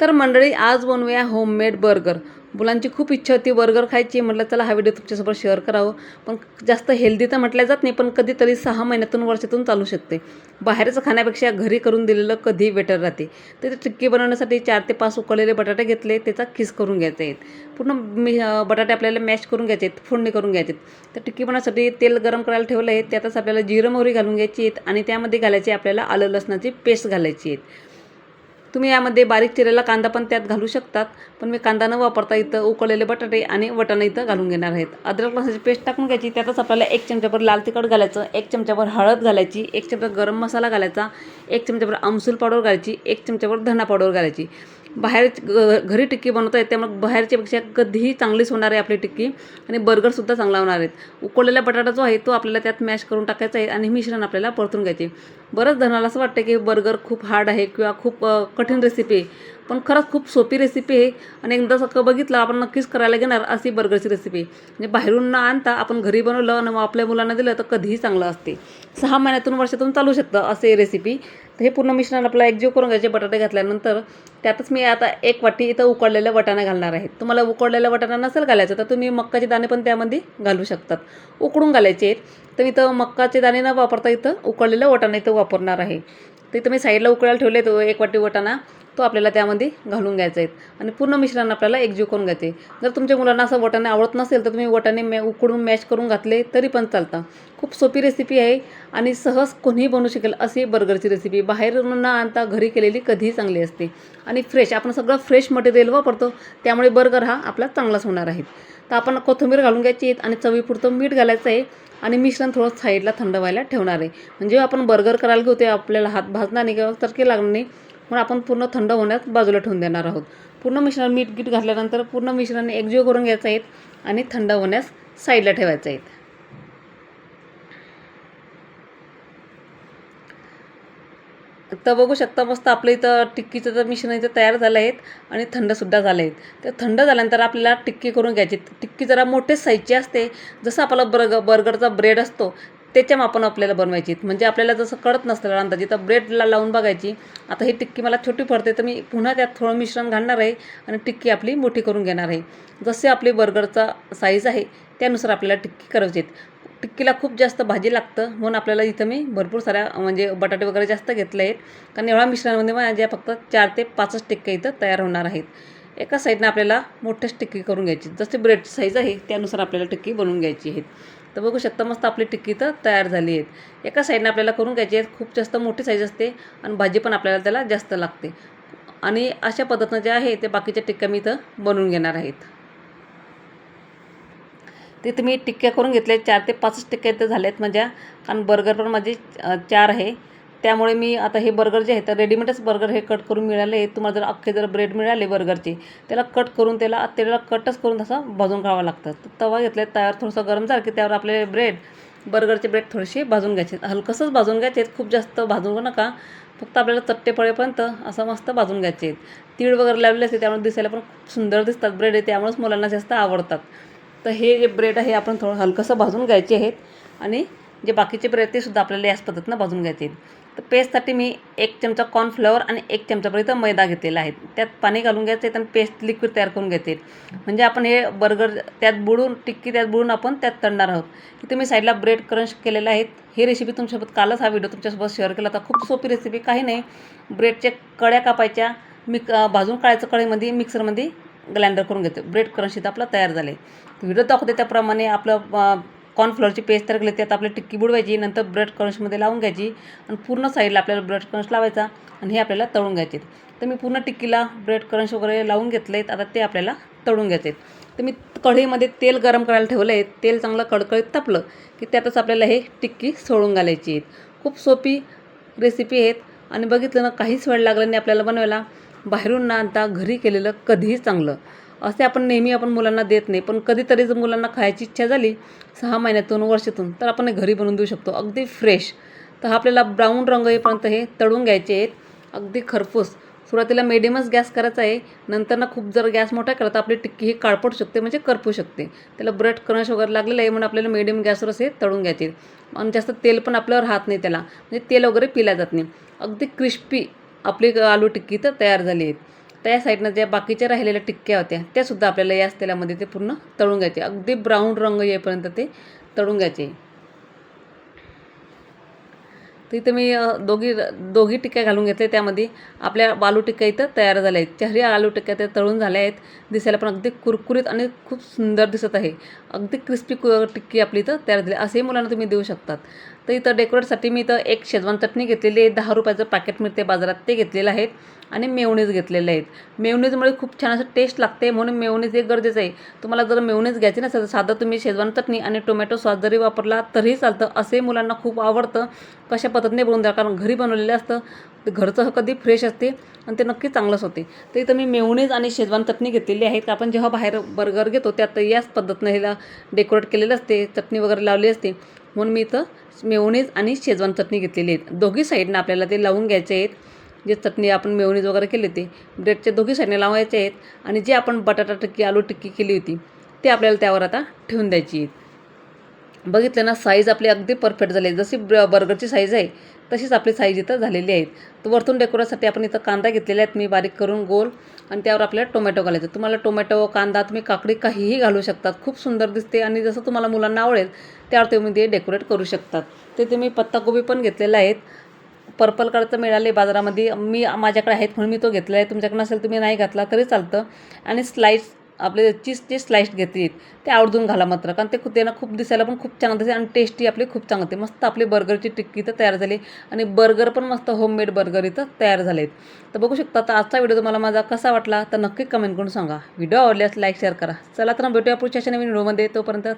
तर मंडळी आज बनवूया होममेड बर्गर मुलांची खूप इच्छा होती बर्गर खायची. म्हटलं चला हा व्हिडिओ तुमच्यासोबत शेअर करावं. पण जास्त हेल्दी तर म्हटल्या जात नाही पण कधीतरी सहा महिन्यातून वर्षातून चालू शकते. बाहेरचं खाण्यापेक्षा घरी करून दिलेलं कधी बेटर राहते. तर ते टिक्की बनवण्यासाठी चार ते पाच उकळलेले बटाटे घेतले त्याचा किस करून घ्यायचे आहेत पूर्ण मी बटाटे आपल्याला मॅश करून घ्यायचे आहेत फोडणी करून घ्यायचे आहेत. तर टिक्की बनवण्यासाठी तेल गरम करायला ठेवलं आहे. त्यातच आपल्याला जिरं मोहरी घालून घ्यायची आहेत आणि त्यामध्ये घालायची आपल्याला आलं लसणाची पेस्ट घालायची आहेत. तुम्ही यामध्ये बारीक चिरेला कांदा पण त्यात घालू शकतात. पण मी कांदा न वापरता इथं उकळलेले बटाटे आणि वटाणा इथं घालून घेणार आहेत. अद्रक लसणाची पेस्ट टाकून घ्यायची. त्यातच आपल्याला एक चमच्याभर लाल तिखट घालायचं एक चमच्याभर हळद घालायची एक चमचा गरम मसाला घालायचा एक चमच्याभर आमसूल पावडर घालायची एक चमच्याभर धना पावडर घालायची. बाहेर ग- घरी टिक्की बनवता येते त्यामुळे बाहेरच्यापेक्षा कधीही चांगलीच होणार आहे आपली टिक्की. आणि बर्गरसुद्धा चांगला होणार आहेत उकळलेला बटाटा जो आहे तो आपल्याला त्यात मॅश करून टाकायचा आहे आणि मिश्रण आपल्याला परतून घ्यायचे बरंच जणाला असं वाटतं की बर्गर खूप हार्ड आहे किंवा खूप कठीण रेसिपी आहे. पण खरंच खूप सोपी रेसिपी आहे. आणि एकदा सगळं बघितलं आपण नक्कीच करायला घेणार अशी बर्गरची रेसिपी म्हणजे बाहेरून न आणता आपण घरी बनवलं आणि मग आपल्या मुलांना दिलं तर कधीही चांगलं असते. सहा महिन्यातून वर्षातून चालू शकतं असे रेसिपी तर हे पूर्ण मिश्रण आपला एकजीव करून घ्यायचे बटाटे घातल्यानंतर त्यातच मी आता एक वाटी इथं उकडलेल्या वटाणा घालणार आहे. तुम्हाला उकडलेल्या वटाणा नसेल घालायचं तर तुम्ही मक्काचे दाणे पण त्यामध्ये घालू शकतात. उकडून घालायचे आहेत. तर इथं मक्काचे दाणे न वापरता इथं उकडलेलं वटाणा इथं वापरणार आहे. तर इथं मी साईडला उकळायला ठेवले तो एक वाटी वटाणा. तो आपल्याला त्यामध्ये घालून घ्यायचा आहे. आणि पूर्ण मिश्रण आपल्याला एकजीव करून घ्यायचे जर तुमच्या मुलांना असं वटाणे आवडत नसेल तर तुम्ही वटाणे मॅ उकडून मॅश करून घातले तरी पण चालतं. खूप सोपी रेसिपी आहे आणि सहज कोणीही बनवू शकेल अशी बर्गरची रेसिपी बाहेरून न आणता घरी केलेली कधीही चांगली असते. आणि फ्रेश आपण सगळं फ्रेश मटेरियल वापरतो त्यामुळे बर्गर हा आपला चांगलाच होणार आहे. तर आपण कोथिंबीर घालून घ्यायची आहेत आणि चवीपुरतं मीठ घालायचं आहे आणि मिश्रण थोडं साईडला थंड व्हायला ठेवणार आहे. म्हणजे आपण बर्गर करायला घेऊ ते आपल्याला हात भाजणार नाही किंवा तडके लागणार नाही. म्हणून आपण पूर्ण थंड होण्यास बाजूला ठेवून देणार आहोत. पूर्ण मिश्रण मीठ गीठ घातल्यानंतर पूर्ण मिश्रण एकजीव करून घ्यायचं आहे आणि थंड होण्यास साईडला ठेवायचं आहे. तर बघू शकता मस्त आपलं इथं टिक्कीचं तर मिश्रण इथं तयार झालं आहेत आणि थंडसुद्धा झालं आहेत तर थंड झाल्यानंतर आपल्याला टिक्की करून घ्यायची टिक्की जरा मोठेच साईजची असते. जसं आपला बर्ग बर्गरचा ब्रेड असतो त्याच्या मापानं आपल्याला बनवायची. म्हणजे आपल्याला जसं कळत नसतं अंदाजे. तर ब्रेडला लावून बघायची. आता ही टिक्की मला छोटी पडते तर मी पुन्हा त्यात थोडं मिश्रण घालणार आहे आणि टिक्की आपली मोठी करून घेणार आहे. जसे आपली बर्गरचा साईज आहे त्यानुसार आपल्याला टिक्की करायची आहेत. टिक्कीला खूप जास्त भाजी लागतं म्हणून आपल्याला इथं मी भरपूर साऱ्या म्हणजे बटाटे वगैरे जास्त घेतले आहेत. कारण एवढ्या मिश्रणामध्ये माझ्या फक्त चार ते पाचच टिक्के इथं तयार होणार आहेत. एका साईडनं आपल्याला मोठ्याच टिक्की करून घ्यायची. जसे ब्रेडची साईज आहे त्यानुसार आपल्याला टिक्की बनवून घ्यायची आहेत. तर बघू शकता मस्त आपली टिक्की तर तयार झाली आहेत. एका साईडनं आपल्याला करून घ्यायची आहेत. खूप जास्त मोठी साईज असते आणि भाजी पण आपल्याला त्याला जास्त लागते. आणि अशा पद्धतीनं जे आहे ते बाकीच्या टिक्क्या मी इथं बनवून घेणार आहेत. ते तुम्ही टिक्क्या करून घेतल्या चार ते पाचच टिक्क्या इथं झाल्या आहेत माझ्या. कारण बर्गर पण माझे चार आहे. त्यामुळे मी आता हे बर्गर जे आहे तर रेडीमेडच बर्गर हे कट करून मिळाले. तुम्हाला जर अख्खे जर ब्रेड मिळाले बर्गरचे त्याला कट करून त्याला त्याला कटच करून तसं भाजून खावं लागतं. तवा घेतला तयार थोडंसं गरम झालं की त्यावर आपले ब्रेड बर्गरचे ब्रेड थोडेसे भाजून घ्यायचे. हलकंसंच भाजून घ्यायचे खूप जास्त भाजून नका. फक्त आपल्याला चट्टे पडेपर्यंत असं मस्त भाजून घ्यायचे. तीळ वगैरे लावलेले असते त्यामुळे दिसायला पण खूप सुंदर दिसतात ब्रेड आहे त्यामुळेच मुलांना जास्त आवडतात. तर हे जे ब्रेड आहे आपण थोडं हलकंसं भाजून घ्यायचे आहेत. आणि जे बाकीचे ब्रेड ते सुद्धा आपल्याला याच पद्धतीनं भाजून घ्यायचे आहेत तर पेस्टसाठी मी एक चमचा कॉर्नफ्लॉवर आणि एक चमचापर्यंत मैदा घेतलेला आहे. त्यात पाणी घालून घ्यायचं आहे आणि पेस्ट लिक्विड तयार करून घ्यायचे म्हणजे आपण हे बर्गर त्यात बुडून टिक्की त्यात बुडून आपण त्यात तळणार आहोत. इथे मी साईडला ब्रेड क्रंच केलेले आहेत ही रेसिपी तुमच्यासोबत कालच हा व्हिडिओ तुमच्यासोबत शेअर केला होता. खूप सोपी रेसिपी काही नाही. ब्रेडच्या कळ्या कापायच्या मिक भाजून काढायचं कढईमध्ये मिक्सरमध्ये ग्लाइंडर करून घेतो ब्रेड क्रंच इथं आपला तयार झाले व्हिडिओ दाखवते त्याप्रमाणे आपलं कॉर्नफ्लोअरची पेस्ट तयार केली त्यात आपली टिक्की बुडवायची नंतर ब्रेड क्रंचमध्ये लावून घ्यायची आणि पूर्ण साईडला आपल्याला ब्रेड क्रंच लावायचा आणि हे आपल्याला तळून घ्यायचे तर मी पूर्ण टिक्कीला ब्रेड क्रंच वगैरे लावून घेतले आहेत आता ते आपल्याला तळून घ्यायचे तर मी कढईमध्ये तेल गरम करायला ठेवलं आहे तेल चांगलं कडकडीत तापलं की त्यातच आपल्याला हे टिक्की सोडून घालायची आहेत. खूप सोपी रेसिपी आहेत आणि बघितलं ना काहीच वेळ लागला नाही आपल्याला बनवायला. बाहेरून ना आणता घरी केलेलं कधीही चांगलं. असे आपण नेहमी आपण मुलांना देत नाही. पण कधीतरी जर मुलांना खायची इच्छा झाली सहा महिन्यातून वर्षातून तर आपण हे घरी बनवून देऊ शकतो. अगदी फ्रेश तर हा आपल्याला ब्राऊन रंग येईपर्यंत हे तळून घ्यायचे आहेत. अगदी खरपूस. सुरुवातीला मिडियमच गॅस करायचा आहे. नंतर ना खूप जर गॅस मोठा केला तर आपली टिक्की ही काळपट शकते म्हणजे करपू शकते. त्याला ब्रेड क्रश वगैरे लागलेलं आहे म्हणून आपल्याला मिडियम गॅसवरच हे तळून घ्यायचे आणि जास्त तेल पण आपल्यावर राहत नाही त्याला. म्हणजे तेल वगैरे पिल्या जात नाही. अगदी क्रिस्पी आपली आलू टिक्की तर तयार झाली आहे त्या साईडनं ज्या बाकीच्या राहिलेल्या टिक्क्या होत्या त्यासुद्धा आपल्याला याच तेलामध्ये ते पूर्ण तळून घ्यायचे. अगदी ब्राऊन रंग येईपर्यंत ते तळून घ्यायचे. तर इथं मी दोघी दोघी टिक्क्या घालून घेतले त्यामध्ये आपल्या बालू टिक्क्या इथं तयार झाल्या आहेत. चारही आलू टिक्क्या त्या तळून झाल्या आहेत. दिसायला पण अगदी कुरकुरीत आणि खूप सुंदर दिसत आहे. अगदी क्रिस्पी कु टिक्की आपली इथं तयार झाली. असेही मुलांना तुम्ही देऊ शकतात. तर इथं डेकोरेटसाठी मी इथं एक शेजवान चटणी घेतलेली आहे. दहा रुपयाचं पॅकेट मिळते बाजारात. ते घेतलेलं आहे आणि मेवणीज घेतलेले आहेत. मेवणीजमुळे खूप छान असं टेस्ट लागते. म्हणून मेवणीज हे गरजेचं आहे. तुम्हाला जर मेवणीज घ्यायची नसेल तर साधं तुम्ही शेजवान चटणी आणि टोमॅटो सॉस जरी वापरला तरीही चालतं. असे मुलांना खूप आवडतं. कशा पद्धतीने बनवून द्या कारण घरी बनवलेलं असतं ते घरचं कधी फ्रेश असते आणि ते नक्की चांगलंच होते. तर इथं मी मेवणीज आणि शेजवान चटणी घेतलेली आहे. तर आपण जेव्हा बाहेर बर्गर घेतो त्यात याच पद्धतीनं ह्याला डेकोरेट केलेलं असते चटणी वगैरे लावली असते. म्हणून मी इथं मेवणीज आणि शेजवान चटणी घेतलेली आहेत. दोघी साईडनं आपल्याला ते लावून घ्यायचे आहेत. जे चटणी आपण मेवणीज वगैरे केली होती ब्रेडच्या दोघी साईडने लावायचे आहेत. आणि जे आपण बटाटा टिक्की आलू टिक्की केली होती ते आपल्याला त्यावर आता ठेवून द्यायची आहेत. बघितलं ना साईज आपली अगदी परफेक्ट झाली. आहे जशी ब बर्गरची साईज आहे तशीच आपली साईज इथं झालेली आहे. तर वरतून डेकोरेटसाठी आपण इथं कांदा घेतलेला आहेत. मी बारीक करून गोल आणि त्यावर आपल्याला टोमॅटो घालायचं. तुम्हाला टोमॅटो कांदा तुम्ही काकडी काहीही घालू शकतात. खूप सुंदर दिसते आणि जसं तुम्हाला मुलांना आवडेल त्यावर तुम्ही ते डेकोरेट करू शकतात. ते तुम्ही पत्ताकोबी पण घेतलेलं आहेत पर्पल कलरचं मिळाले बाजारामध्ये. मी माझ्याकडे आहेत म्हणून मी तो घेतला आहे. तुमच्याकडे नसेल तुम्ही नाही घातला तरी चालतं. आणि स्लाईस आपले चीजचे स्लाईस घेतली ते आवडून घाला मात्र. कारण ते त्यांना खूप दिसायला पण खूप चांगलं दिसते आणि टेस्टी आपली खूप चांगलं होते. मस्त आपली बर्गरची टिक्की तर तयार झाली. आणि बर्गर पण मस्त होममेड बर्गर इथं तयार झाले आहेत तर बघू शकता तर आजचा व्हिडिओ तुम्हाला माझा कसा वाटला तर नक्की कमेंट करून सांगा. व्हिडिओ आवडल्यास लाईक शेअर करा. चला तर भेटूया पुढच्या नवीन व्हिडिओमध्ये तोपर्यंत